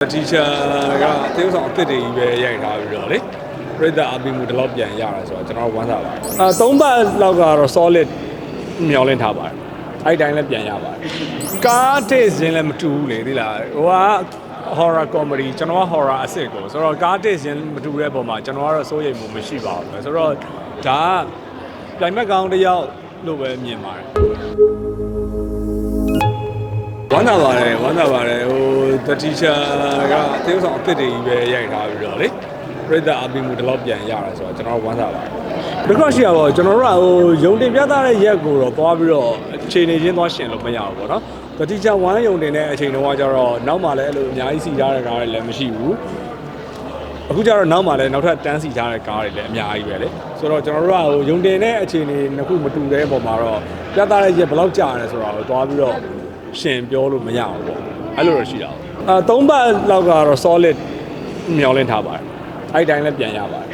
တီချာကသေဆောင်အစ်စ်တွေကြီးပဲရိုက်ထားပြီးတော့လေပြိတ္တာအပီမှုဒီလောက်ပြန်ရတာဆိုတော့ကျွန်တော်ဝမ်းသာပါတယ်အဲသုံးပတ်လောက်ကတော့ solid မျောလင့်ထားပါတယ်အဲ့ဒီတိုင်းလည်းပြန်ရပါတယ်ကားတစ်စင်းလည်းမတူဘူးလေဒီလားဟိုက horror comedy ကျွန်တော်က horror အစ်စ်ကိုဆိုတော့ကားတစ်စင်းမတူတဲ့ပုံမှာကျွန်တော်ကတော့စိုးရိမ်မှုမရှိပါဘူးဆိုတော့ဒါကပြိုင်ဘက်ကောင်တစ်ယောက်လို့ပဲမြင်ပါတယ် ဝမ်းသာပါတယ်ဝမ်းသာပါတယ်ဟိုတတိချာကသေဆောင်အစ်စ်တွေကြီးပဲရိုက်ထားပြီးတော့လေပြိတ္တာအပီမှုဒီလောက်ပြန်ရတာဆိုတော့ကျွန်တော်ဝမ်းသာပါတယ်ဒီကော့ရှိရပါကျွန်တော်တို့ကဟိုယုံတင်ပြသတဲ့ရက်ကိုတော့သွားပြီးတော့အခြေအနေချင်းသွားရှင်လို့မရဘူးပေါ့နော်တတိချာဝမ်းယုံတင်တဲ့အချိန်တုန်းကကျတော့နောက်မှလည်းအဲ့လိုအများကြီးစီထားတဲ့ကားတွေလည်းမရှိဘူးအခုကျတော့နောက်မှလည်းနောက်ထပ်တန်းစီထားတဲ့ကားတွေလည်းအများကြီးပဲလေဆိုတော့ကျွန်တော်တို့ကဟိုယုံတင်တဲ့အခြေအနေနှစ်ခုမတူတဲ့ပုံမှာတော့ပြသတဲ့ရက်ဘယ်လောက်ကြာရဲဆိုတော့သွားပြီးတော့ ရှင်ပြောလို့မရဘူးပေါ့အဲ့လိုတော့ရှိတာပေါ့အာသုံးပတ်လောက်ကတော့ solid မျောလင့်ထားပါတယ်အဲ့ဒီတိုင်းလည်းပြန်ရပါတယ်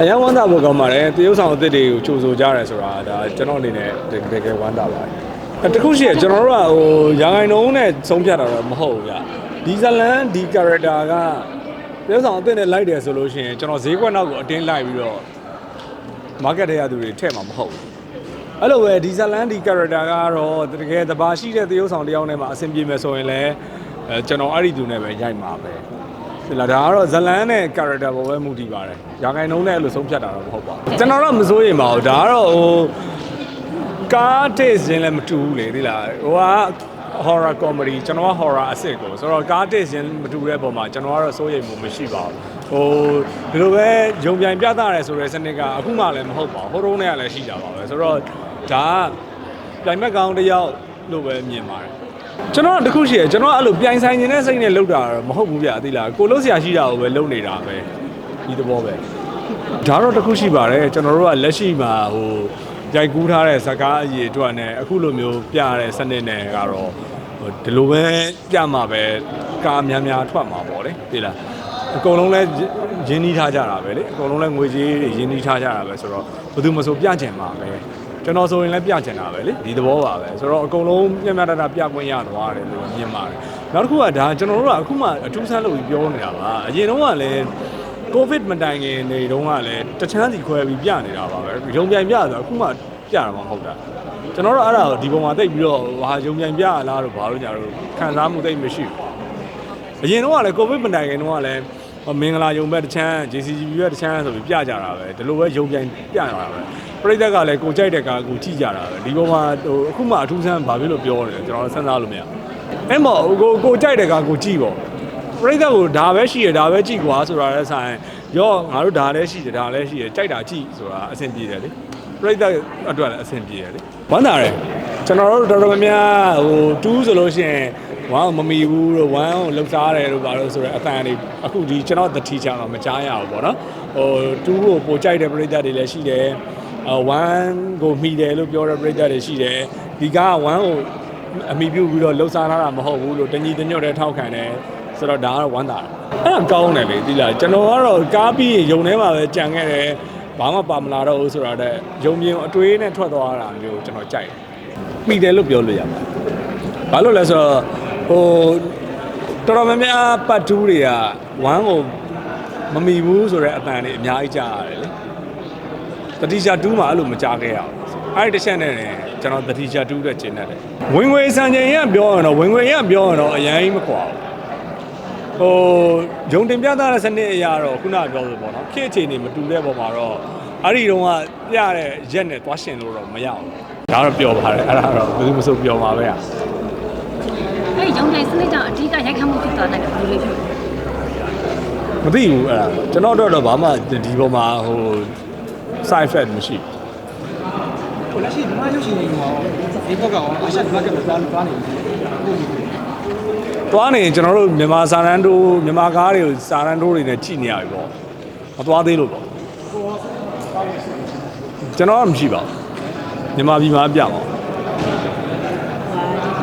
အရင်ဝမ်းသာဖို့ကောင်းပါတယ်တရုတ်ဆောင်အစ်စ်တွေကိုကြိုဆိုကြရတယ်ဆိုတာဒါကျွန်တော်အနေနဲ့တကယ်ဝမ်းသာပါတယ်အဲတခုရှိရကျွန်တော်တို့ကဟိုရာဂိုင်နှုံးနဲ့ဆုံးဖြတ်တာတော့မဟုတ်ဘူးဗျဒီဇလန်ဒီ character ကတရုတ်ဆောင်အစ်စ်နဲ့လိုက်တယ်ဆိုလို့ရှိရင်ကျွန်တော်ဈေးကွက်နောက်ကိုအတင်းလိုက်ပြီးတော့ market ထဲရသူတွေထည့်မှာမဟုတ်ဘူး အဲ့လိုပဲဒီဇလန်ဒီ character ကတော့တကယ်တဘာရှိတဲ့သရုပ်ဆောင်တစ်ယောက်နဲ့မှအဆင်ပြေမယ်ဆိုရင်လည်းအဲကျွန်တော်အဲ့ဒီသူနဲ့ပဲရိုက်မှာပဲဒီလားဒါကတော့ဇလန်နဲ့ character ပေါ်ပဲမူတည်ပါတယ်ရာခိုင်နှုန်းနဲ့အဲ့လိုဆုံးဖြတ်တာတော့မဟုတ်ပါဘူးကျွန်တော်တော့မစိုးရိမ်ပါဘူးဒါကတော့ဟိုကားတစ်စင်းလည်းမတူဘူးလေဒီလားဟိုက horror comedy ကျွန်တော်က horror အစ်စ်ကိုဆိုတော့ကားတစ်စင်းမတူတဲ့ပုံမှာကျွန်တော်ကတော့စိုးရိမ်မှုမရှိပါဘူးဟိုဒီလိုပဲဂျုံပြိုင်ပြသရဲဆိုတဲ့စနစ်ကအခုမှလည်းမဟုတ်ပါဘူးဟိုတုန်းကလည်းရှိကြပါပဲဆိုတော့ဒါကပြိုင်ဘက်ကောင်တစ်ယောက်လို့ပဲမြင်ပါတယ်ကျွန်တော်ကတခုရှိရကျွန်တော်ကအဲ့လိုပြိုင်ဆိုင်နေတဲ့စိတ်နဲ့လုပ်တာတော့မဟုတ်ဘူးဗျအသိလားကိုလို့ဆရာရှိတာကိုပဲလုပ်နေတာပဲဒီသဘောပဲဒါတော့တခုရှိပါတယ်ကျွန်တော်တို့ကလက်ရှိမှာဟို ကြိုက်ကူးထားတဲ့ဇကားအရေးအတွက်နဲ့အခုလိုမျိုးပြရတဲ့စနစ်နဲ့ကတော့ဟိုဒီလိုပဲပြမှာပဲကားများများထွက်မှာပေါ့လေသိလားအကုန်လုံးလဲရင်းနှီးထားကြတာပဲလေအကုန်လုံးလဲငွေကြေးတွေရင်းနှီးထားကြတာပဲဆိုတော့ဘယ်သူမှဆိုပြချင်မှာပဲကျွန်တော်ဆိုရင်လည်းပြချင်တာပဲလေဒီသဘောပါပဲဆိုတော့အကုန်လုံးမျက်မျက်တတပြခွင့်ရသွားတယ်လို့မြင်ပါတယ်နောက်တစ်ခုကဒါကျွန်တော်တို့ကအခုမှအထူးဆန်းလို့ပြောနေတာပါအရင်တော့ကလည်း ကိုဗစ်မတိုင်ခင်နေတုန်းကလည်းတချမ်းစီခွဲပြီးပြနေတာပါပဲရုံပြိုင်ပြဆိုအခုမှပြတာမှမဟုတ်တာကျွန်တော်တို့အဲ့ဒါကိုဒီပုံမှာတိတ်ပြီးတော့ဟာရုံပြိုင်ပြရလားတော့ဘာလို့ညာတော့ခံစားမှုတိတ်မရှိဘူးအရင်တော့ကလည်းကိုဗစ်မတိုင်ခင်တုန်းကလည်းမင်္ဂလာရုံဘက်တချမ်း JCGB ဘက်တချမ်းဆိုပြီးပြကြတာပဲဒီလိုပဲရုံပြိုင်ပြရတာပဲပြိသက်ကလည်းကိုကြိုက်တဲ့ကားကိုကြည့်ကြတာပဲဒီပုံမှာဟိုအခုမှအထူးဆန်းဘာဖြစ်လို့ပြောနေလဲကျွန်တော်စဉ်းစားလို့မရအဲ့မောကိုကိုကြိုက်တဲ့ကားကိုကြည့်ပေါ့ ပြိဿကိုဒါပဲရှိရဒါပဲကြည့်ကွာဆိုတာလည်းဆိုင်ရောငါတို့ဒါလည်းရှိတယ်ဒါလည်းရှိတယ်ကြိုက်တာကြည့်ဆိုတာအဆင်ပြေတယ်လေပြိဿအတွက်လည်းအဆင်ပြေတယ်လေဝမ်းသာတယ်ကျွန်တော်တို့တော်တော်များများဟိုတူးဆိုလို့ရှိရင်ဝမ်းမမီဘူးလို့ဝမ်းကိုလှုပ်ရှားတယ်လို့ပါလို့ဆိုတော့အတန်တွေအခုဒီကျွန်တော်တတိချာတော့မကြားရဘူးပေါ့နော်ဟိုတူးကိုပိုကြိုက်တဲ့ပြိဿတွေလည်းရှိတယ်အဝမ်းကိုမိတယ်လို့ပြောတဲ့ပြိဿတွေရှိတယ်ဒီကားကဝမ်းကိုအမိပြုတ်ပြီးတော့လှုပ်ရှားထားတာမဟုတ်ဘူးလို့တညီတညွတ်တဲ့ထောက်ခံတယ် ဆိုတော့ဒါကတော့ဝမ်းသာတယ်အဲ့ဒါကောင်းတယ်လေဒီလားကျွန်တော်ကတော့ကားပြီးရင်ယုံထဲမှာပဲကြံခဲ့တယ်ဘာမှပါမလာတော့ဘူးဆိုတာတဲ့ယုံမြင်အတွေးနဲ့ထွက်သွားတာမျိုးကျွန်တော်ကြိုက်တယ်မိတယ်လို့ပြောလို့ရပါတယ်ဘာလို့လဲဆိုတော့ဟိုတော်တော်များများပတ်တူးတွေကဝမ်းကိုမမီဘူးဆိုတော့အတန်တွေအများကြီးကြားရတယ်လေတတိချာတူးမှာအဲ့လိုမကြားခဲ့ရဘူးအဲ့ဒီတစ်ချက်နဲ့ကျွန်တော်တတိချာတူးတဲ့ကျင်တတ်တယ်ဝင်ငွေစံချိန်ရပြောရင်တော့ဝင်ငွေရပြောရင်တော့အရင်ကြီးမကွာဘူး ဟိုဂျုံတင်ပြသတဲ့စနစ်အရာတော့ခုနကပြောလို့ပေါ့နော်ခေတ်အခြေအနေမတူတဲ့ပုံမှာတော့အဲ့ဒီတုန်းကပြတဲ့ရက်နဲ့သွားရှင်လို့တော့မရဘူးဒါတော့ပျော်ပါတယ်အဲ့ဒါတော့ဘယ်သူမှမဆိုပျော်မှာပဲอ่ะအဲ့ဒီရုံတိုင်းစနစ်ကြောင့်အဓိကရိုက်ခတ်မှုဖြစ်သွားတယ်ဘယ်လိုလဲဖြစ်လဲမသိဘူးအဲ့ဒါကျွန်တော်တို့တော့ဘာမှဒီပုံမှာဟို side effect မရှိကိုလက်ရှိဒီမှာရုပ်ရှင်တွေမှာဒီဘက်ကရောအရှက်ဘက်ကလည်းသွားသွားနေတယ်ဘူး သွားနေရင်ကျွန်တော်တို့မြန်မာစာရန်တိုးမြန်မာကားတွေကိုစာရန်တိုးတွေနဲ့ကြည့်နေရပြီပေါ့မသွားသေးလို့ပေါ့ကျွန်တော်ကမရှိပါဘူးမြန်မာပြည်မှာပြပါဦးဒီ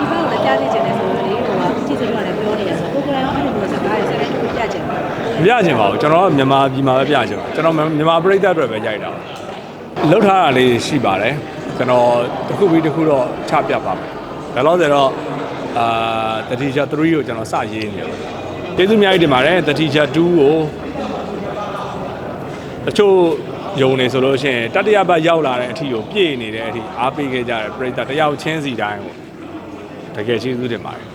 ဘက်ကိုလည်းကြားသိချင်တယ်ဆိုတော့လေဟိုကကြည့်စလို့လည်းပြောနေရဆိုကိုယ်ကလည်းအဲ့လိုမျိုးစကားတွေစကားတွေပြချင်တယ်မပြချင်ပါဘူးကျွန်တော်ကမြန်မာပြည်မှာပဲပြချင်ပါကျွန်တော်မြန်မာပြည်သက်အတွက်ပဲရိုက်တာပါလှုပ်ထားတာလေးရှိပါတယ်ကျွန်တော်တစ်ခုပြီးတစ်ခုတော့ချပြပါမယ်ဒါလို့ဆိုတော့ အာတတိချာ3ကိုကျွန်တော်စရေးနေတယ်ကျေးဇူးအများကြီးတင်ပါတယ်တတိချာ2ကိုတချို့ယုံနေဆိုလို့ရှိရင်တတိယဘတ်ရောက်လာတဲ့အထီကိုပြည့်နေတဲ့အထီအားပေးခဲ့ကြတယ်ပြိတ္တာတယောက်ချင်းစီတိုင်းကိုတကယ်ကျေးဇူးတင်ပါတယ်